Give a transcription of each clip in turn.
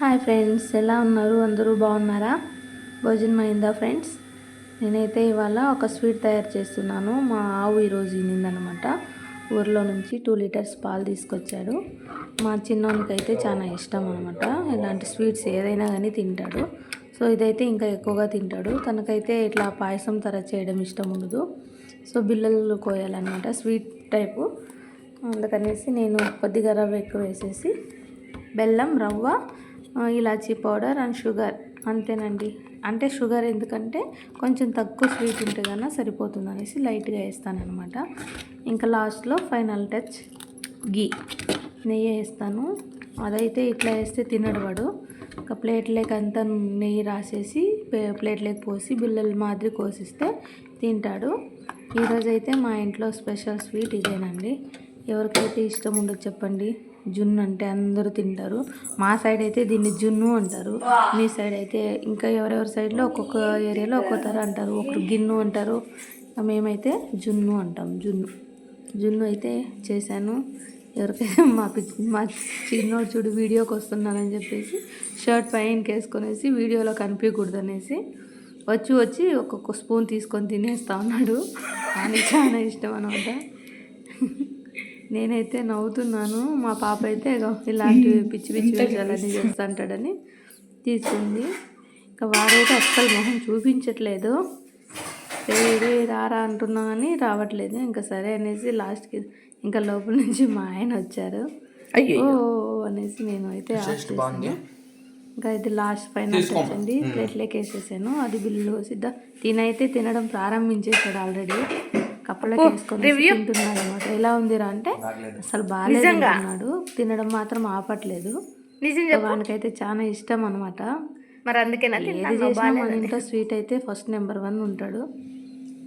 Hi friends ఎలా ఉన్నారు? అందరూ బాగున్నారా? భోజనం అయిందా ఫ్రెండ్స్? నేనైతే ఇవాళ ఒక స్వీట్ తయారు చేస్తున్నాను. మా ఆవు ఈరోజు ఇనిందనమాట ఊర్లో నుంచి టూ లీటర్స్ పాలు తీసుకొచ్చాడు. మా చిన్నోనికైతే చాలా ఇష్టం అనమాట ఇలాంటి స్వీట్స్ ఏదైనా కానీ తింటాడు. సో ఇదైతే ఇంకా ఎక్కువగా తింటాడు. తనకైతే ఇట్లా పాయసం తర చేయడం ఇష్టం ఉండదు. సో బిల్లలు కోయాలన్నమాట. Sweet type. అందుకనేసి నేను కొద్దిగా రవ్వ ఎక్కువ వేసేసి బెల్లం రవ్వ ఇలాచీ పౌడర్ అండ్ షుగర్ అంతేనండి. అంటే షుగర్ ఎందుకంటే కొంచెం తక్కువ స్వీట్ ఉంటే కన్నా సరిపోతుంది అనేసి లైట్గా వేస్తానమాట ఇంకా లాస్ట్లో ఫైనల్ టచ్ గీ. నెయ్యి వేస్తాను. అదైతే ఇట్లా వేస్తే తినడవాడు ఒక ప్లేట్లోకి అంతా నెయ్యి రాసేసి ప్లేట్లోకి పోసి బిల్లల మాదిరి కోసిస్తే తింటాడు. ఈరోజైతే మా ఇంట్లో స్పెషల్ స్వీట్ ఇదేనండి. ఎవరికైతే ఇష్టం ఉండదు చెప్పండి. జున్ను అంటే అందరూ తింటారు. మా సైడ్ అయితే దీన్ని జున్ను అంటారు. మీ సైడ్ అయితే ఇంకా ఎవరెవరి సైడ్లో ఒక్కొక్క ఏరియాలో ఒక్కొక్క అంటారు. ఒకరు గిన్ను అంటారు. మేమైతే జున్ను అంటాం. జున్ను. జున్ను అయితే చేశాను. ఎవరికైతే మా మా చిన్నోడు చూడు వీడియోకి వస్తున్నానని చెప్పేసి షర్ట్ పైనకి వేసుకొనేసి వీడియోలో కనిపించకూడదు అనేసి వచ్చి వచ్చి ఒక్కొక్క స్పూన్ తీసుకొని తినేస్తా ఉన్నాడు. అని చాలా ఇష్టం అనమాట నేనైతే నవ్వుతున్నాను. మా పాప అయితే ఇలాంటివి పిచ్చి పిచ్చి విషయాలన్నీ చేస్తుంటాడని తీసుకుంది. ఇంకా వారైతే అస్సలు మొహం చూపించట్లేదు. రే రారా అంటున్నా కానీ రావట్లేదు. ఇంకా సరే అనేసి లాస్ట్కి ఇంకా లోపల నుంచి మా ఆయన వచ్చారు. ఓ అనేసి నేను అయితే ఇంకా ఇది లాస్ట్ పైన వచ్చింది ప్లేట్లోకి వేసేసాను. అది బిల్లు సిద్ధ. తినైతే తినడం ప్రారంభించేసాడు ఆల్రెడీ. కప్పలకి వేసుకొని తింటున్నాడు అనమాట ఎలా ఉందిరా అంటే అసలు బాగాలేదు అన్నాడు తినడం మాత్రం ఆపట్లేదు. వానికైతే చాలా ఇష్టం అనమాట. మరి అందుకే ఏది చేసినా మన ఇంట్లో స్వీట్ అయితే ఫస్ట్ నెంబర్ వన్ ఉంటాడు.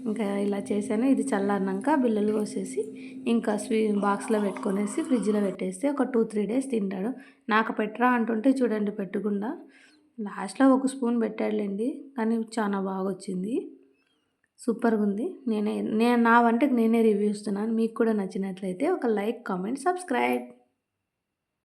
ఇంకా ఇలా చేశాను. ఇది చల్లారినాక బిల్లలు కోసేసి ఇంకా స్వీ బాక్స్లో పెట్టుకొనేసి ఫ్రిడ్జ్లో పెట్టేస్తే ఒక టూ త్రీ డేస్ తింటాడు. నాకు పెట్టరా అంటుంటే చూడండి పెట్టకుండా. లాస్ట్లో ఒక స్పూన్ పెట్టాడులేండి కానీ చాలా బాగా వచ్చింది సూపర్గా ఉంది నేనే నేను నా వంటకి నేనే రివ్యూ ఇస్తున్నాను. మీకు కూడా నచ్చినట్లయితే ఒక లైక్ కామెంట్ సబ్స్క్రైబ్.